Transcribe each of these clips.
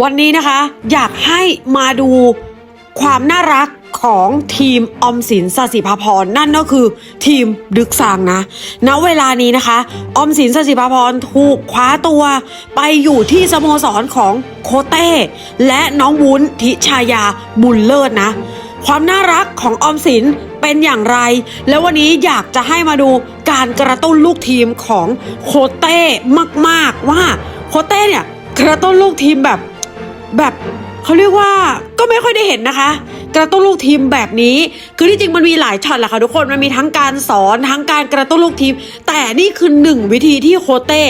วันนี้นะคะ อยากให้มาดูความน่ารักของทีมอมสินสสิภาพรนั่นก็คือทีมดึกสางนะ ณ เวลานี้นะคะ อมสินสสิภาพรถูกคว้าตัวไปอยู่ที่สโมสรของโคเต้ และน้องวุ้นทิชายาบุญเลิศนะ ความน่ารักของออมสินเป็นอย่างไร แล้ววันนี้อยากจะให้มาดูการกระตุ้นลูกทีมของโคเต้มาก ๆ ว่าโคเต้เนี่ยกระตุ้นลูกทีมแบบ แบบเขาเรียกว่าก็ไม่ค่อยได้เห็นนะคะ กระตุ้นลูกทีมแบบนี้ คือที่จริงมันมีหลายช็อตแหละค่ะทุกคนมันมีทั้งการสอนทั้งการกระตุ้นลูกทีม แต่นี่คือหนึ่งวิธีที่โคเต้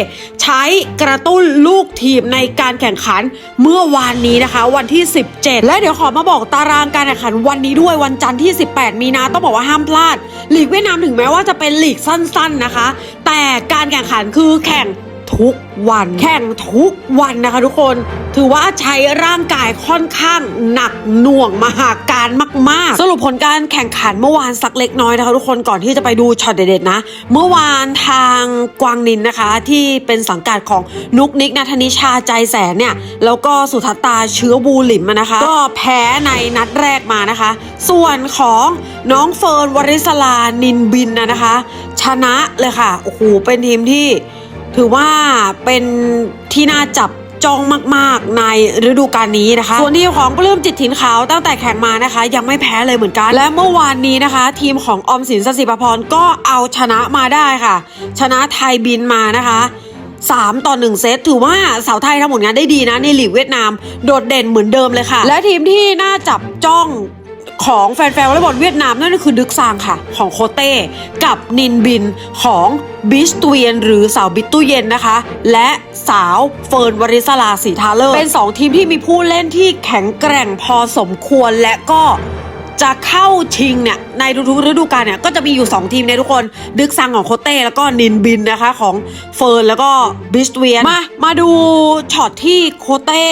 ใช้กระตุ้นลูกทีมในการแข่งขันเมื่อวานนี้นะคะ วันที่ 17 และเดี๋ยวขอมาบอกตารางการแข่งขันวันนี้ด้วยวันจันทร์ที่ 18 มีนาต้องบอกว่าห้ามพลาดลีกเวียดนามถึงแม้ว่าจะเป็นลีกสั้น ๆนะคะ แต่การแข่งขันคือแข่ง ทุกวัน แข่งทุกวันนะคะทุกคน ถือว่าใช้ร่างกายค่อนข้างหนักหน่วงมหาการมาก ๆ สรุปผลการแข่งขันเมื่อวานสักเล็กน้อยนะคะทุกคนก่อนที่จะไปดูช็อตเด็ดๆนะ เมื่อวานทางกวางนินนะคะ ที่เป็นสังกัดของนุกนิกนัทนิชาใจแสนเนี่ยแล้วก็สุทัตตาเชื้อบูหลิมนะคะ ก็แพ้ในนัดแรกมานะคะ ส่วนของน้องเฟิร์นวริศลานินบินนะนะคะ ชนะเลยค่ะโอ้โหเป็นทีมที่ ถือว่าเป็นที่น่าจับจ้องมากๆในฤดูกาลนี้นะคะ ส่วนทีมของปลื้มจิตถิ่นขาวตั้งแต่แข่งมานะคะ ยังไม่แพ้เลยเหมือนกัน และเมื่อวานนี้นะคะ ทีมของอมสินสสิปพรก็เอาชนะมาได้ค่ะ ชนะไทยบินมานะคะ3 ต่อ 1 เซต ถือว่าสาวไทยทำผลงานได้ดีนะ ในลีกเวียดนาม โดดเด่นเหมือนเดิมเลยค่ะ และทีมที่น่าจับจ้อง ของแฟนๆวอลเลย์บอลเวียดนามนั่นก็คือดึกซางค่ะ ของโคเต้ กับนินบินของบิสตูเยนหรือสาวบิสตูเยนนะคะ และสาวเฟิร์นวริศลาสีทาเลอร์เป็น 2 ทีมที่มีผู้เล่นที่แข็งแกร่งพอสมควรและก็จะเข้าชิงเนี่ยในทุกๆฤดูกาลเนี่ยก็จะมีอยู่ 2 ทีมในทุกคนดึกซังของโคเต้แล้วก็นินบินนะคะของเฟิร์นแล้วก็บิสตูเยนมามาดูช็อตที่โคเต้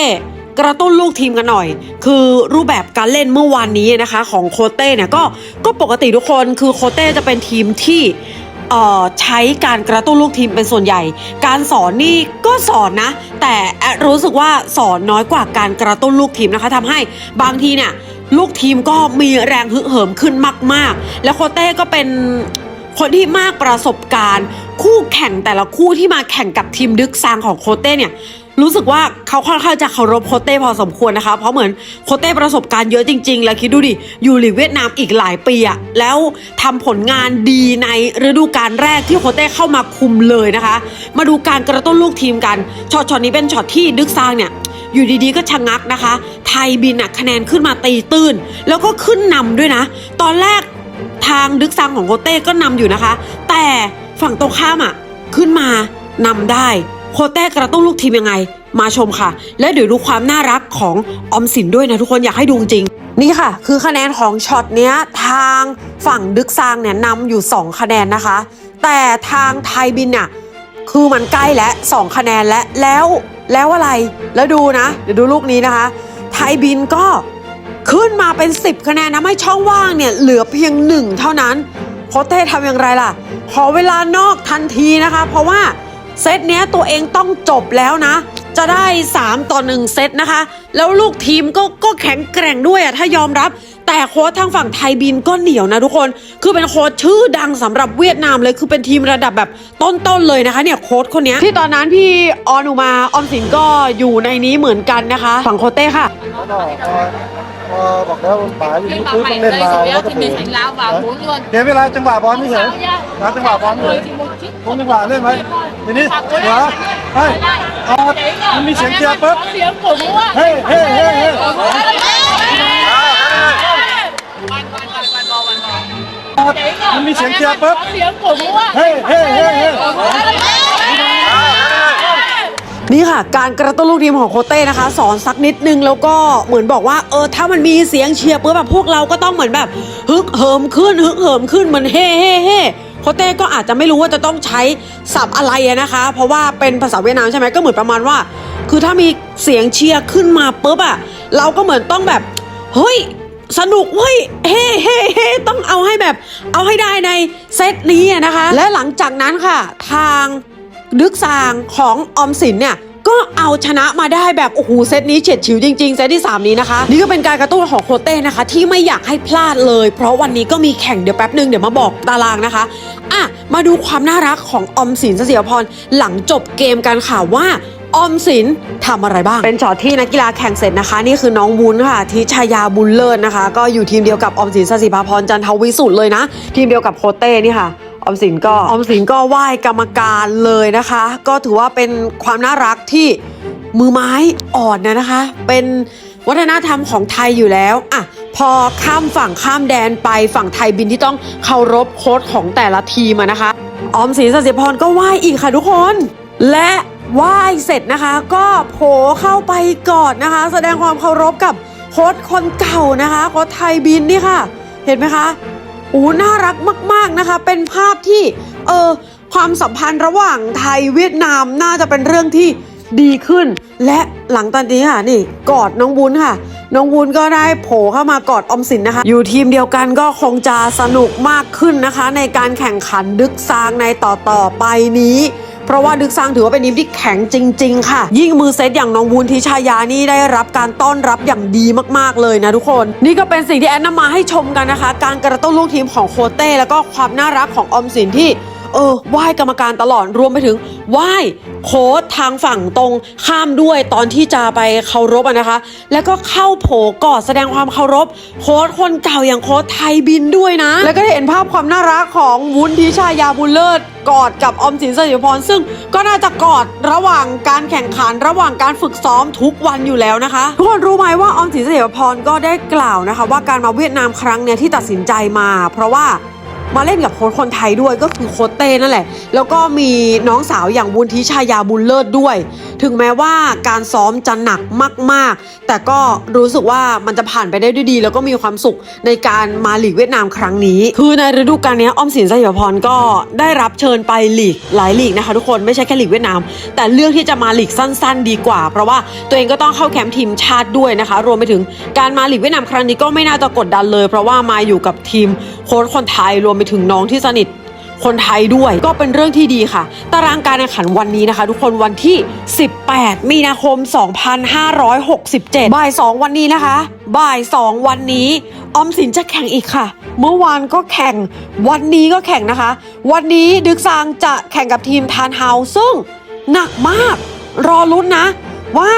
กระตุ้นลูกทีมกันหน่อย คือรูปแบบการเล่นเมื่อวานนี้นะคะ ของโคเต้เนี่ยก็ก็ปกติทุกคนคือโคเต้จะเป็นทีมที่ใช้การกระตุ้นลูกทีมเป็นส่วนใหญ่ การสอนนี่ก็สอนนะ แต่รู้สึกว่าสอนน้อยกว่าการกระตุ้นลูกทีมนะคะทำให้บางทีเนี่ยลูกทีมก็มีแรงฮึกเหิมขึ้นมาก ๆ แล้วโคเต้ก็เป็นคนที่มากประสบการณ์ คู่แข่งแต่ละคู่ที่มาแข่งกับทีมดึกซางของโคเต้เนี่ย รู้สึกว่าเขาค่อนข้างจะเคารพโคเต้พอสมควรนะคะ เพราะเหมือนโคเต้ประสบการณ์เยอะจริง ๆ แล้วคิดดูดิอยู่หลีกเวียดนามอีกหลายปีอะแล้วทำผลงานดีในฤดูกาลแรกที่โคเต้เข้ามาคุมเลยนะคะ มาดูการกระตุ้นลูกทีมกันช็อตช็อตนี้เป็นช็อตที่ดึกซางเนี่ยอยู่ดีๆก็ชะงักนะคะ ไทยบินอะคะแนนขึ้นมาตีตื้น แล้วก็ขึ้นนำด้วยนะ ตอนแรกทางดึกซังของโคเต้ก็นำอยู่นะคะ แต่ฝั่งตรงข้ามอะขึ้นมานำได้ โคเต้กระตุ้นลูกทีมยังไง มาชมค่ะ และเดี๋ยวดูความน่ารักของออมสินด้วยนะทุกคนอยากให้ดูจริง นี่ค่ะ คือคะแนนของช็อตเนี้ยทางฝั่งดึกซางเนี่ยนำอยู่ 2 คะแนนนะคะ แต่ทางไทยบินเนี่ยคือมันใกล้แล้ว2คะแนนแล้วแล้วแล้วอะไร แล้วดูนะ เดี๋ยวดูลูกนี้นะคะ ไทยบินก็ขึ้นมาเป็น 10 คะแนนนะไม่ช่องว่างเนี่ยเหลือเพียงหนึ่งเท่านั้นโคเต้ทำอย่างไรล่ะ ขอเวลานอกทันทีนะคะ เพราะว่า เซตเนี้ยตัวเองต้องจบแล้วนะ จะได้ 3 ต่อ 1 เซตนะคะ แล้วลูกทีมก็ก็แข็งแกร่งด้วยอะถ้ายอมรับ แต่โค้ชทางฝั่งไทยบินก็เหนียวนะทุกคน คือเป็นโค้ชชื่อดังสำหรับเวียดนามเลยคือเป็นทีมระดับแบบต้นๆเลยนะคะเนี่ยโค้ชคนเนี้ยที่ตอนนั้นพี่ออนอุมาออมสินก็อยู่ในนี้เหมือนกันนะคะ ฝั่งโคเต้ค่ะ Đó là พอบอกแล้วป๋าอยู่ Nên นี่ bà ปุ๊บต้อง mày เล่น đây มา rồi แล้ว á ก็ thì เตะ mình phải lao vào cuốn luôn เดี๋ยวเวลาจังหวะบอลไม่เฉย Sao nha นะจังหวะบอลไม่เฉ Người ย thì một chiếc ผมจังหวะเล่นไหม ทีนี้เหรอเฮ้ยพอมันมีเสียงเชียร์ปุ๊บ Có tiếng của bố ạ เฮ้ยเฮ้ยเฮ้ยเฮ้ยมันมีเสียงเชียร์ปุ๊บ Có tiếng của bố ạ เฮ้ยเฮ้ยเฮ้ยเฮ้ยนี่ค่ะ การกระตุ้นลูกทีมของโคเต้นะคะ สอนสักนิดนึงแล้วก็เหมือนบอกว่าเออถ้ามันมีเสียงเชียร์ปุ๊บแบบพวกเราก็ต้องเหมือนแบบฮึกเหิมขึ้นฮึกเหิมขึ้นเหมือนเฮ่เฮ่เฮ่ พราะเต้ก็อาจจะไม่รู้ว่าจะต้องใช้ศัพท์อะไรนะคะ เพราะว่าเป็นภาษาเวียดนามใช่ไหมก็เหมือนประมาณว่า คือถ้ามีเสียงเชียร์ขึ้นมาปุ๊บอะเราก็เหมือนต้องแบบเฮ้ยสนุกเว้ยเฮ้เฮ้เฮ้ต้องเอาให้แบบเอาให้ได้ในเซตนี้นะคะ และหลังจากนั้นค่ะ ทางดึกซางของออมสินเนี่ย ก็เอาชนะมาได้แบบโอ้โหเซตนี้เฉียดฉิวจริงๆเซตที่ 3 นี้นะคะ นี่ก็เป็นการกระตุ้นของโคเต้นะคะ ที่ไม่อยากให้พลาดเลย เพราะวันนี้ก็มีแข่งเดี๋ยวแป๊บหนึ่งเดี๋ยวมาบอกตารางนะคะอะมาดูความน่ารักของอมสินเสียพรหลังจบเกมกันค่ะว่าออมสินทำอะไรบ้าง เป็นช็อตที่นักกีฬาแข่งเสร็จนะคะ นี่คือน้องวุ้นค่ะทิชยาบุญเลิศนะคะ ก็อยู่ทีมเดียวกับออมสินสศิภาพรจันทวิสุทธ์เลยนะ ทีมเดียวกับโคเต้นี่ค่ะ ออมสินก็ออมสินก็ไหว้กรรมการเลยนะคะ ก็ถือว่าเป็นความน่ารักที่มือไม้อ่อนนะนะคะ เป็นวัฒนธรรมของไทยอยู่แล้วอะพอข้ามฝั่งข้ามแดนไปฝั่งไทยบินที่ต้องเคารพโค้ดของแต่ละทีมอะนะคะ ออมสินสศิพรก็ไหว้อีกค่ะทุกคน และไหว้เสร็จนะคะ ก็โผเข้าไปกอดนะคะ แสดงความเคารพกับโค้ดคนเก่านะคะโค้ดไทยบินนี่ค่ะ เห็นไหมคะ อู้น่ารักมาก ๆนะคะ เป็นภาพที่เออความสัมพันธ์ระหว่างไทยเวียดนามน่าจะเป็นเรื่องที่ดีขึ้น และหลังตอนนี้ค่ะนี่กอดน้องบุญค่ะ น้องวุ้นก็ได้โผล่เข้ามากอดอมสินนะคะ อยู่ทีมเดียวกันก็คงจะสนุกมากขึ้นนะคะ ในการแข่งขันดึกซางในต่อต่อๆไปนี้ เพราะว่าดึกซางถือว่าเป็นทีมที่แข็งจริง ๆ ค่ะ ยิ่งมือเซตอย่างน้องวุ้นทิชายานี่ได้รับการต้อนรับอย่างดีมากๆเลยนะทุกคน นี่ก็เป็นสิ่งที่แอนนำมาให้ชมกันนะคะ การกระตุ้นลูกทีมของโคเต้แล้วก็ความน่ารักของออมสินที่ เออไหว้กรรมการตลอดรวมไปถึงไหว้โค้ดทางฝั่งตรงข้ามด้วยตอนที่จะไปเคารพนะคะ แล้วก็เข้าโผกอดแสดงความเคารพ โค้ดคนเก่าอย่างโค้ดไทยบินด้วยนะ แล้วก็ได้เห็นภาพความน่ารักของวุ้นทิชายาบุญเลิศกอดกับอมสินสถิพรซึ่งก็น่าจะกอดระหว่างการแข่งขันระหว่างการฝึกซ้อมทุกวันอยู่แล้วนะคะ ทุกคนรู้ไหมว่าอมสินสถิพรก็ได้กล่าวนะคะ ว่าการมาเวียดนามครั้งเนี้ยที่ตัดสินใจมา เพราะว่า มาเล่นกับโค้ชคนไทยด้วยก็คือโค้ชเต้นั่นแหละ แล้วก็มีน้องสาวอย่างบุญทิชายาบุญเลิศด้วย ถึงแม้ว่าการซ้อมจะหนักมาก ๆ แต่ก็รู้สึกว่ามันจะผ่านไปได้ด้วยดี แล้วก็มีความสุขในการมาหลีกเวียดนามครั้งนี้ คือในฤดูกาลนี้อ้อมสินสยพรก็ได้รับเชิญไปหลีกหลายหลีกนะคะทุกคนไม่ใช่แค่หลีกเวียดนาม แต่เลือกที่จะมาหลีกสั้น ๆ ดีกว่า เพราะว่าตัวเองก็ต้องเข้าแคมป์ทีมชาติด้วยนะคะ รวมไปถึงการมาหลีกเวียดนามครั้งนี้ก็ไม่น่าจะกดดันเลย เพราะว่ามาอยู่กับทีม ค้ชคนไทยรวมไปถึงน้องที่สนิทคนไทยด้วยก็เป็นเรื่องที่ดีค่ะ ตารางการแข่งขันวันนี้นะคะ ทุกคนวันที่ 18 มีนาคม 2567 บ่าย 2 วันนี้นะคะ บ่าย 2 วันนี้ ออมสินจะแข่งอีกค่ะ เมื่อวานก็แข่ง วันนี้ก็แข่งนะคะ วันนี้ดึกซางจะแข่งกับทีมทานเฮาซึ่งหนักมาก รอลุ้นนะ ว่า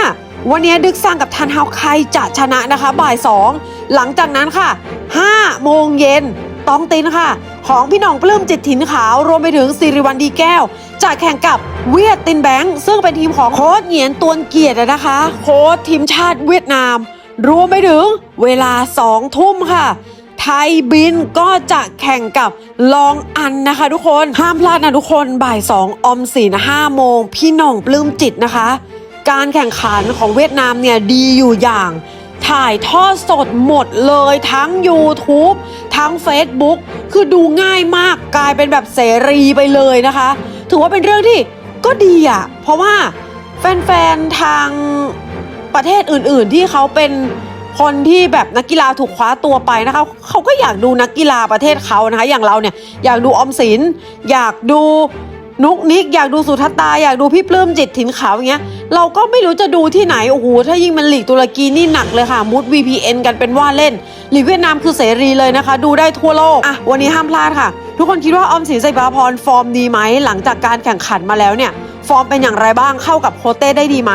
วันนี้ดึกซางกับทันเฮาใครจะชนะนะคะ บ่าย 2 หลังจากนั้นค่ะ 5 โมงเย็น ต้องตินค่ะ ของพี่หน่องปลื้มจิตถิ่นขาวรวมไปถึงสิริวัลดีแก้วจะแข่งกับเวียดตินแบงค์ซึ่งเป็นทีมของโค้ชเหงียนตวนเกียรตินะคะ โค้ชทีมชาติเวียดนาม รวมไปถึงเวลา2ทุ่มค่ะ ไทยบินก็จะแข่งกับลองอันนะคะ ทุกคนห้ามพลาดนะทุกคนบ่าย2องอมสิน5โมงพี่หน่องปลื้มจิตนะคะ การแข่งขันของเวียดนามเนี่ยดีอยู่อย่าง ถ่ายทอดสดหมดเลยทั้ง YouTube ทั้ง Facebook คือดูง่ายมากกลายเป็นแบบเสรีไปเลยนะคะ ถือว่าเป็นเรื่องที่ก็ดีอะ่ะ เพราะว่าแฟนๆ ทางประเทศอื่นๆ ที่เขาเป็นคนที่แบบนักกีฬาถูกคว้าตัวไปนะคะเขาก็อยากดูนักกีฬาประเทศเขานะคะ อย่างเราเนี่ยอยากดูออมสินอยากดู นุกนิกอยากดูสุทัศตาอยากดูพี่ปลื้มจิตถิ่นขาวอย่างเงี้ยเราก็ไม่รู้จะดูที่ไหนโอ้โหถ้ายิ่งมันหลีกตุรกีนี่หนักเลยค่ะมุด VPN กันเป็นว่าเล่นหลีกเวียดนามคือเสรีเลยนะคะ ดูได้ทั่วโลกอะวันนี้ห้ามพลาดค่ะ ทุกคนคิดว่าออมสินใส่บาพรฟอร์มดีไหมหลังจากการแข่งขันมาแล้วเนี่ยฟอร์มเป็นอย่างไรบ้างเข้ากับโคเต้ได้ดีไหม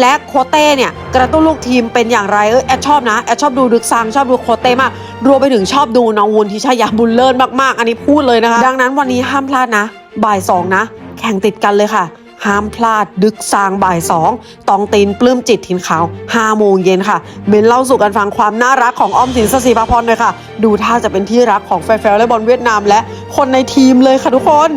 และโคเต้เนี่ยกระตุ้นลูกทีมเป็นอย่างไรเออแอดชอบนะแอดชอบดูดึกซังชอบดูโคเต้มากรวมไปถึงชอบดูน้องวุนทิชายาบุญเลิศมากๆ อันนี้พูดเลยนะคะ ดังนั้นวันนี้ห้ามพลาดนะ บ่ายสองนะ แข่งติดกันเลยค่ะ ห้ามพลาดดึกซางบ่ายสองตองตีนปลื้มจิตถิ่นขาวห้าโมงเย็นค่ะเมนเล่าสู่กันฟังความน่ารักของออมสินสศิภาพรเลยค่ะ ดูท่าจะเป็นที่รักของแฟนๆและบอลเวียดนามและคนในทีมเลยค่ะทุกคน